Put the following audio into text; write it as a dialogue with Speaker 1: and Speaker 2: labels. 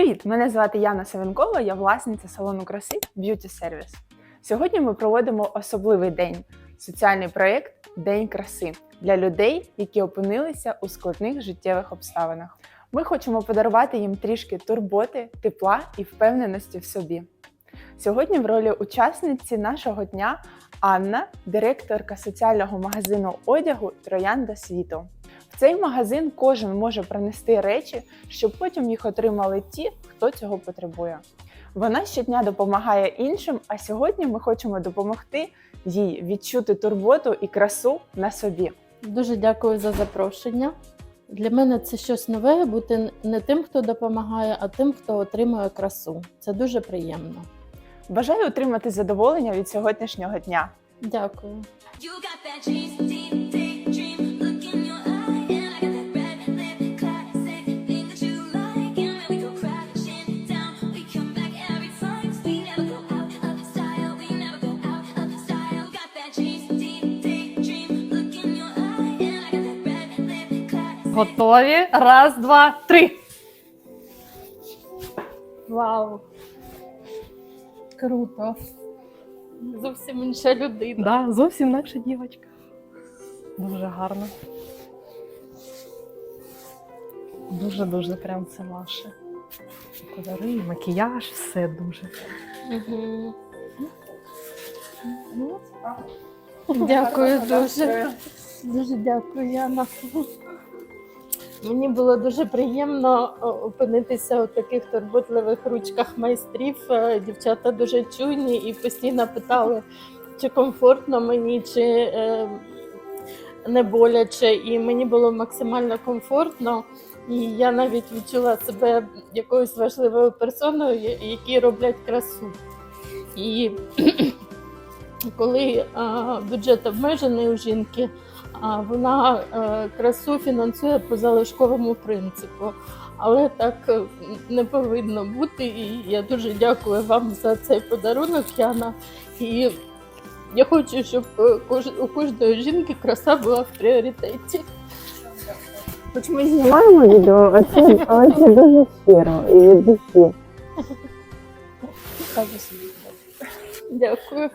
Speaker 1: Привіт! Мене звати Яна Савенкова, я власниця салону краси Beauty Service. Сьогодні ми проводимо особливий день соціальний проєкт День краси для людей, які опинилися у складних життєвих обставинах. Ми хочемо подарувати їм трішки турботи, тепла і впевненості в собі. Сьогодні в ролі учасниці нашого дня Анна, директорка соціального магазину одягу Троянда світу. Цей магазин кожен може принести речі, щоб потім їх отримали ті, хто цього потребує. Вона щодня допомагає іншим, а сьогодні ми хочемо допомогти їй відчути турботу і красу на собі.
Speaker 2: Дуже дякую за запрошення. Для мене це щось нове бути не тим, хто допомагає, а тим, хто отримує красу. Це дуже приємно.
Speaker 1: Бажаю отримати задоволення від сьогоднішнього дня.
Speaker 2: Дякую.
Speaker 3: Готові? Раз, два, три.
Speaker 2: Вау! Круто! Зовсім інша людина.
Speaker 3: Да, зовсім інакша дівчинка. Дуже гарно. Дуже-дуже прям це ваше. Кольори, макіяж, все дуже.
Speaker 2: Угу. Дякую дуже. Дуже дякую, Яна. Мені було дуже приємно опинитися у таких турботливих ручках майстрів. Е, Дівчата дуже чуйні і постійно питали, чи комфортно мені, чи е, не боляче. І мені було максимально комфортно. І я навіть відчула себе якоюсь важливою персоною, які роблять красу. І коли а, бюджет обмежений у жінки, а вона е, красу фінансує по залишковому принципу. Але так е, не повинно бути. І я дуже дякую вам за цей подарунок, Яна. І я хочу, щоб е, у кожної жінки краса була в пріоритеті.
Speaker 4: Хоч ми знімаємо відео, а це, але це дуже щиро і від душі.
Speaker 2: Дякую.